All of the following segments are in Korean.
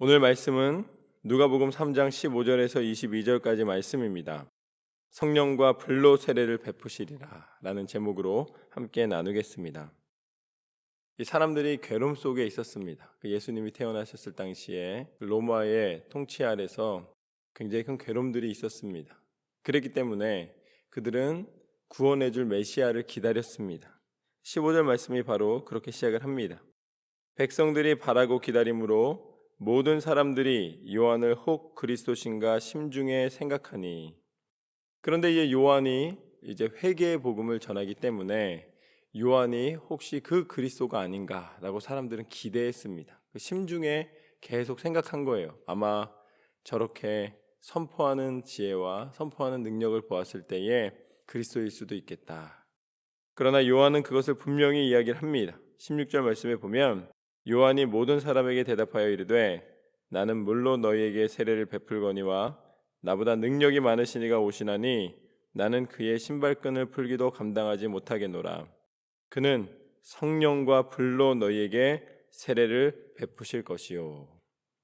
오늘 말씀은 누가복음 3장 15절에서 22절까지 말씀입니다. 성령과 불로 세례를 베푸시리라라는 제목으로 함께 나누겠습니다. 이 사람들이 괴로움 속에 있었습니다. 그 예수님이 태어나셨을 당시에 로마의 통치 아래서 굉장히 큰 괴로움들이 있었습니다. 그랬기 때문에 그들은 구원해 줄 메시아를 기다렸습니다. 15절 말씀이 바로 그렇게 시작을 합니다. 백성들이 바라고 기다림으로 모든 사람들이 요한을 혹 그리스도신가 심중에 생각하니 그런데 이제 요한이 이제 회개의 복음을 전하기 때문에 요한이 혹시 그 그리스도가 아닌가라고 사람들은 기대했습니다. 그 심중에 계속 생각한 거예요. 아마 저렇게 선포하는 지혜와 선포하는 능력을 보았을 때에 그리스도일 수도 있겠다. 그러나 요한은 그것을 분명히 이야기를 합니다. 16절 말씀에 보면 요한이 모든 사람에게 대답하여 이르되 나는 물로 너희에게 세례를 베풀거니와 나보다 능력이 많으시니가 오시나니 나는 그의 신발끈을 풀기도 감당하지 못하겠노라. 그는 성령과 불로 너희에게 세례를 베푸실 것이요.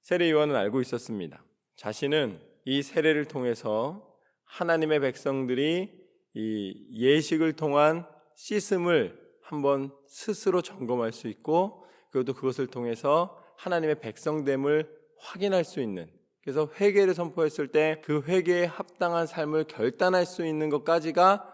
세례 요한은 알고 있었습니다. 자신은 이 세례를 통해서 하나님의 백성들이 이 예식을 통한 씻음을 한번 스스로 점검할 수 있고 그것도 그것을 통해서 하나님의 백성됨을 확인할 수 있는 그래서 회개를 선포했을 때 그 회개에 합당한 삶을 결단할 수 있는 것까지가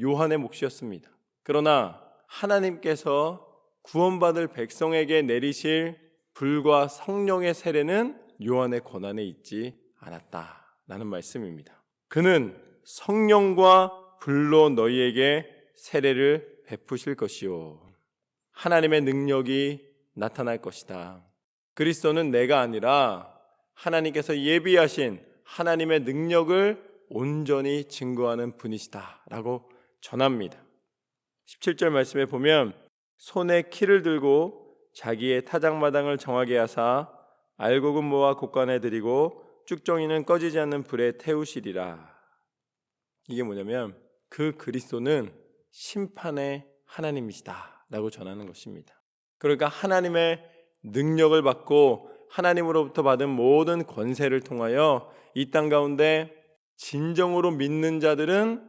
요한의 몫이었습니다. 그러나 하나님께서 구원받을 백성에게 내리실 불과 성령의 세례는 요한의 권한에 있지 않았다라는 말씀입니다. 그는 성령과 불로 너희에게 세례를 베푸실 것이요. 하나님의 능력이 나타날 것이다. 그리스도는 내가 아니라 하나님께서 예비하신 하나님의 능력을 온전히 증거하는 분이시다. 라고 전합니다. 17절 말씀에 보면 손에 키를 들고 자기의 타작마당을 정하게 하사 알곡은 모아 곡간에 드리고 쭉정이는 꺼지지 않는 불에 태우시리라. 이게 뭐냐면 그 그리스도는 심판의 하나님이시다. 라고 전하는 것입니다. 그러니까 하나님의 능력을 받고 하나님으로부터 받은 모든 권세를 통하여 이 땅 가운데 진정으로 믿는 자들은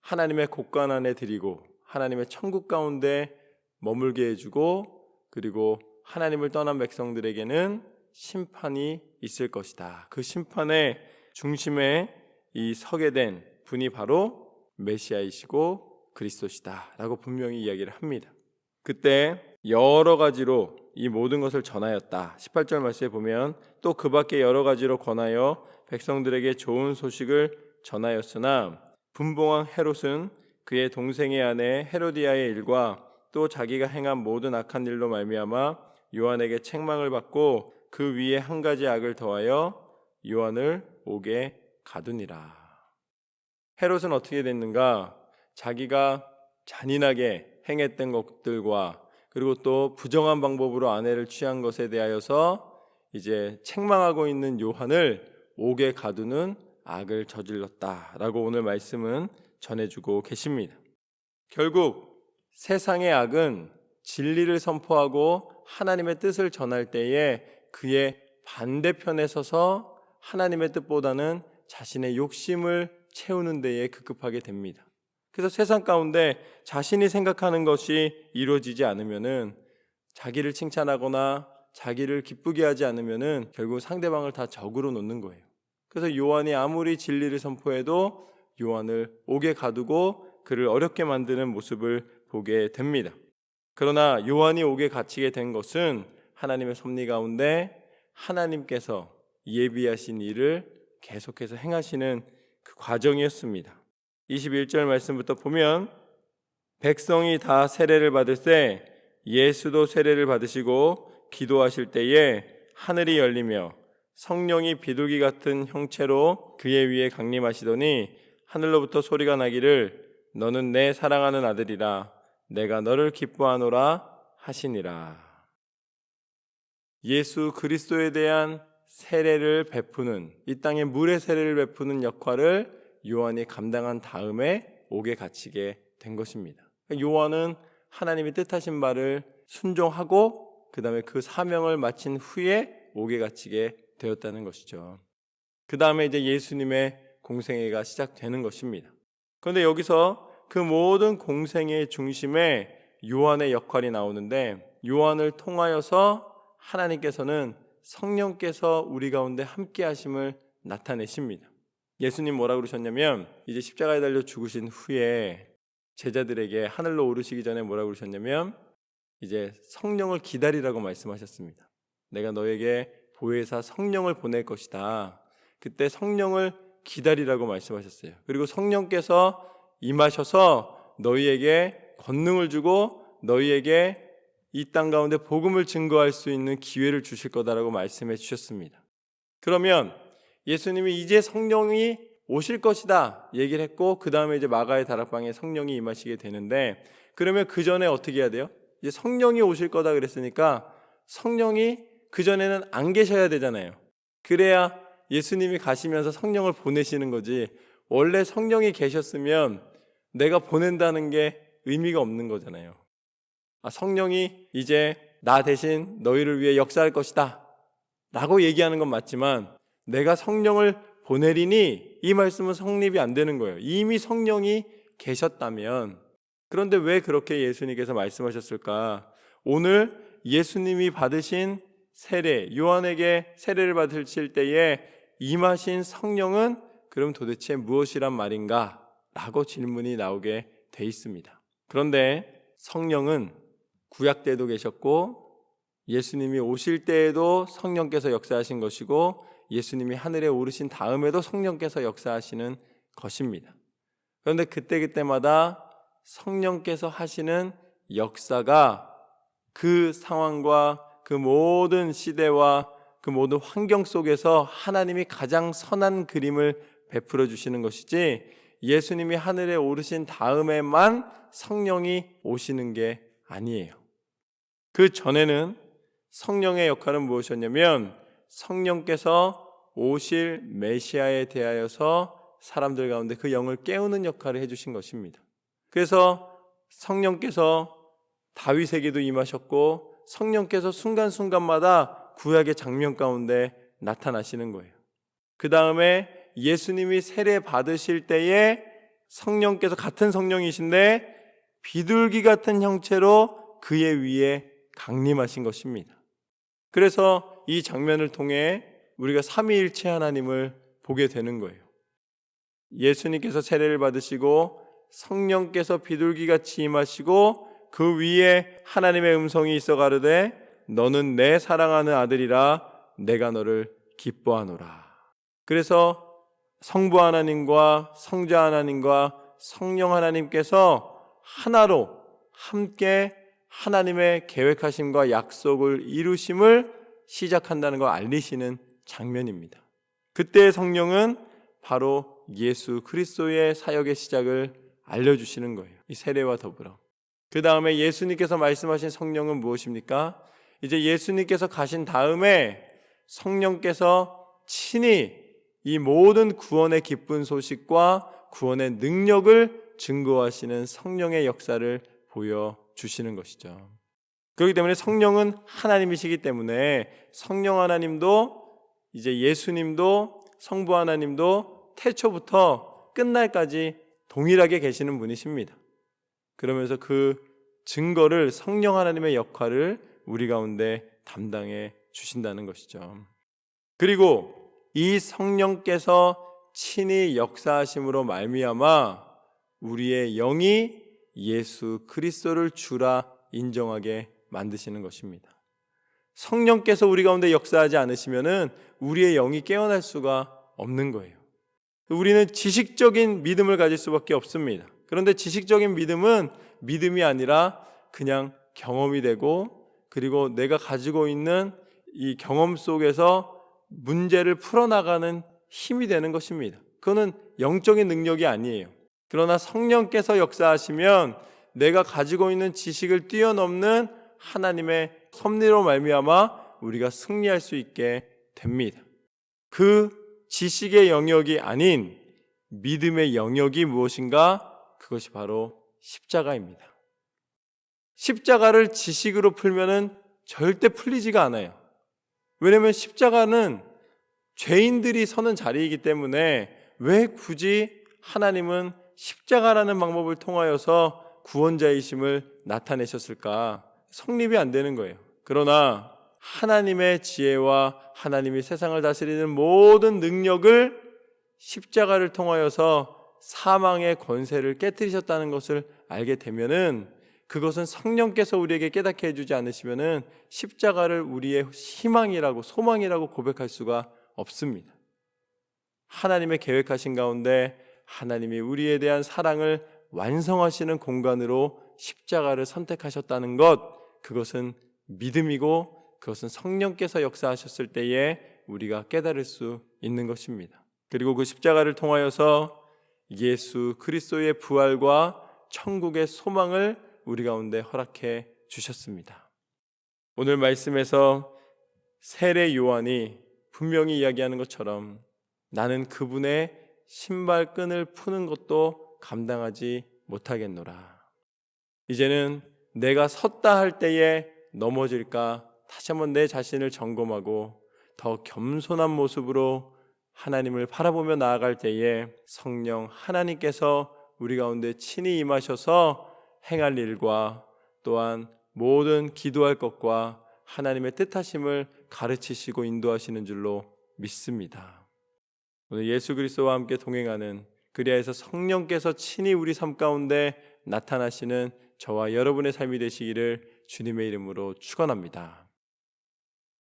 하나님의 곳간 안에 드리고 하나님의 천국 가운데 머물게 해주고 그리고 하나님을 떠난 백성들에게는 심판이 있을 것이다. 그 심판의 중심에 이 서게 된 분이 바로 메시아이시고 그리스도시다라고 분명히 이야기를 합니다. 그때 여러 가지로 이 모든 것을 전하였다. 18절 말씀에 보면 또 그 밖에 여러 가지로 권하여 백성들에게 좋은 소식을 전하였으나 분봉왕 헤롯은 그의 동생의 아내 헤로디아의 일과 또 자기가 행한 모든 악한 일로 말미암아 요한에게 책망을 받고 그 위에 한 가지 악을 더하여 요한을 옥에 가두니라. 헤롯은 어떻게 됐는가? 자기가 잔인하게 행했던 것들과 그리고 또 부정한 방법으로 아내를 취한 것에 대하여서 이제 책망하고 있는 요한을 옥에 가두는 악을 저질렀다라고 오늘 말씀은 전해주고 계십니다. 결국 세상의 악은 진리를 선포하고 하나님의 뜻을 전할 때에 그의 반대편에 서서 하나님의 뜻보다는 자신의 욕심을 채우는 데에 급급하게 됩니다. 그래서 세상 가운데 자신이 생각하는 것이 이루어지지 않으면은 자기를 칭찬하거나 자기를 기쁘게 하지 않으면은 결국 상대방을 다 적으로 놓는 거예요. 그래서 요한이 아무리 진리를 선포해도 요한을 옥에 가두고 그를 어렵게 만드는 모습을 보게 됩니다. 그러나 요한이 옥에 갇히게 된 것은 하나님의 섭리 가운데 하나님께서 예비하신 일을 계속해서 행하시는 그 과정이었습니다. 21절 말씀부터 보면 백성이 다 세례를 받을 때 예수도 세례를 받으시고 기도하실 때에 하늘이 열리며 성령이 비둘기 같은 형체로 그의 위에 강림하시더니 하늘로부터 소리가 나기를 너는 내 사랑하는 아들이라 내가 너를 기뻐하노라 하시니라. 예수 그리스도에 대한 세례를 베푸는 이 땅에 물의 세례를 베푸는 역할을 요한이 감당한 다음에 옥에 갇히게 된 것입니다. 요한은 하나님이 뜻하신 바를 순종하고 그 다음에 그 사명을 마친 후에 옥에 갇히게 되었다는 것이죠. 그 다음에 이제 예수님의 공생애가 시작되는 것입니다. 그런데 여기서 그 모든 공생애의 중심에 요한의 역할이 나오는데 요한을 통하여서 하나님께서는 성령께서 우리 가운데 함께 하심을 나타내십니다. 예수님 뭐라 그러셨냐면 이제 십자가에 달려 죽으신 후에 제자들에게 하늘로 오르시기 전에 뭐라 그러셨냐면 이제 성령을 기다리라고 말씀하셨습니다. 내가 너에게 보혜사 성령을 보낼 것이다. 그때 성령을 기다리라고 말씀하셨어요. 그리고 성령께서 임하셔서 너희에게 권능을 주고 너희에게 이 땅 가운데 복음을 증거할 수 있는 기회를 주실 거다라고 말씀해 주셨습니다. 그러면 예수님이 이제 성령이 오실 것이다 얘기를 했고 그 다음에 이제 마가의 다락방에 성령이 임하시게 되는데 그러면 그 전에 어떻게 해야 돼요? 이제 성령이 오실 거다 그랬으니까 성령이 그 전에는 안 계셔야 되잖아요. 그래야 예수님이 가시면서 성령을 보내시는 거지. 원래 성령이 계셨으면 내가 보낸다는 게 의미가 없는 거잖아요. 아, 성령이 이제 나 대신 너희를 위해 역사할 것이다. 라고 얘기하는 건 맞지만 내가 성령을 보내리니 이 말씀은 성립이 안 되는 거예요. 이미 성령이 계셨다면 그런데 왜 그렇게 예수님께서 말씀하셨을까? 오늘 예수님이 받으신 세례, 요한에게 세례를 받으실 때에 임하신 성령은 그럼 도대체 무엇이란 말인가? 라고 질문이 나오게 돼 있습니다. 그런데 성령은 구약 때도 계셨고 예수님이 오실 때에도 성령께서 역사하신 것이고 예수님이 하늘에 오르신 다음에도 성령께서 역사하시는 것입니다. 그런데 그때그때마다 성령께서 하시는 역사가 그 상황과 그 모든 시대와 그 모든 환경 속에서 하나님이 가장 선한 그림을 베풀어 주시는 것이지 예수님이 하늘에 오르신 다음에만 성령이 오시는 게 아니에요. 그 전에는 성령의 역할은 무엇이었냐면 성령께서 오실 메시아에 대하여서 사람들 가운데 그 영을 깨우는 역할을 해주신 것입니다. 그래서 성령께서 다윗에게도 임하셨고 성령께서 순간순간마다 구약의 장면 가운데 나타나시는 거예요. 그 다음에 예수님이 세례 받으실 때에 성령께서 같은 성령이신데 비둘기 같은 형체로 그의 위에 강림하신 것입니다. 그래서 이 장면을 통해 우리가 삼위일체 하나님을 보게 되는 거예요. 예수님께서 세례를 받으시고 성령께서 비둘기같이 임하시고 그 위에 하나님의 음성이 있어 가르되 너는 내 사랑하는 아들이라 내가 너를 기뻐하노라. 그래서 성부 하나님과 성자 하나님과 성령 하나님께서 하나로 함께 하나님의 계획하심과 약속을 이루심을 시작한다는 걸 알리시는 장면입니다. 그때 성령은 바로 예수 그리스도의 사역의 시작을 알려주시는 거예요. 이 세례와 더불어. 그 다음에 예수님께서 말씀하신 성령은 무엇입니까? 이제 예수님께서 가신 다음에 성령께서 친히 이 모든 구원의 기쁜 소식과 구원의 능력을 증거하시는 성령의 역사를 보여주시는 것이죠. 그렇기 때문에 성령은 하나님이시기 때문에 성령 하나님도 이제 예수님도 성부 하나님도 태초부터 끝날까지 동일하게 계시는 분이십니다. 그러면서 그 증거를 성령 하나님의 역할을 우리 가운데 담당해 주신다는 것이죠. 그리고 이 성령께서 친히 역사하심으로 말미암아 우리의 영이 예수 그리스도를 주라 인정하게 만드시는 것입니다. 성령께서 우리 가운데 역사하지 않으시면은 우리의 영이 깨어날 수가 없는 거예요. 우리는 지식적인 믿음을 가질 수밖에 없습니다. 그런데 지식적인 믿음은 믿음이 아니라 그냥 경험이 되고 그리고 내가 가지고 있는 이 경험 속에서 문제를 풀어나가는 힘이 되는 것입니다. 그거는 영적인 능력이 아니에요. 그러나 성령께서 역사하시면 내가 가지고 있는 지식을 뛰어넘는 하나님의 섭리로 말미암아 우리가 승리할 수 있게 됩니다. 그 지식의 영역이 아닌 믿음의 영역이 무엇인가? 그것이 바로 십자가입니다. 십자가를 지식으로 풀면은 절대 풀리지가 않아요. 왜냐하면 십자가는 죄인들이 서는 자리이기 때문에 왜 굳이 하나님은 십자가라는 방법을 통하여서 구원자이심을 나타내셨을까? 성립이 안 되는 거예요. 그러나 하나님의 지혜와 하나님이 세상을 다스리는 모든 능력을 십자가를 통하여서 사망의 권세를 깨뜨리셨다는 것을 알게 되면은 그것은 성령께서 우리에게 깨닫게 해주지 않으시면은 십자가를 우리의 희망이라고 소망이라고 고백할 수가 없습니다. 하나님의 계획하신 가운데 하나님이 우리에 대한 사랑을 완성하시는 공간으로 십자가를 선택하셨다는 것, 그것은 믿음이고 그것은 성령께서 역사하셨을 때에 우리가 깨달을 수 있는 것입니다. 그리고 그 십자가를 통하여서 예수 그리스도의 부활과 천국의 소망을 우리 가운데 허락해 주셨습니다. 오늘 말씀에서 세례 요한이 분명히 이야기하는 것처럼 나는 그분의 신발끈을 푸는 것도 감당하지 못하겠노라. 이제는 내가 섰다 할 때에 넘어질까 다시 한번 내 자신을 점검하고 더 겸손한 모습으로 하나님을 바라보며 나아갈 때에 성령 하나님께서 우리 가운데 친히 임하셔서 행할 일과 또한 모든 기도할 것과 하나님의 뜻하심을 가르치시고 인도하시는 줄로 믿습니다. 오늘 예수 그리스도와 함께 동행하는 그리하여서 성령께서 친히 우리 삶 가운데 나타나시는 저와 여러분의 삶이 되시기를 주님의 이름으로 축원합니다.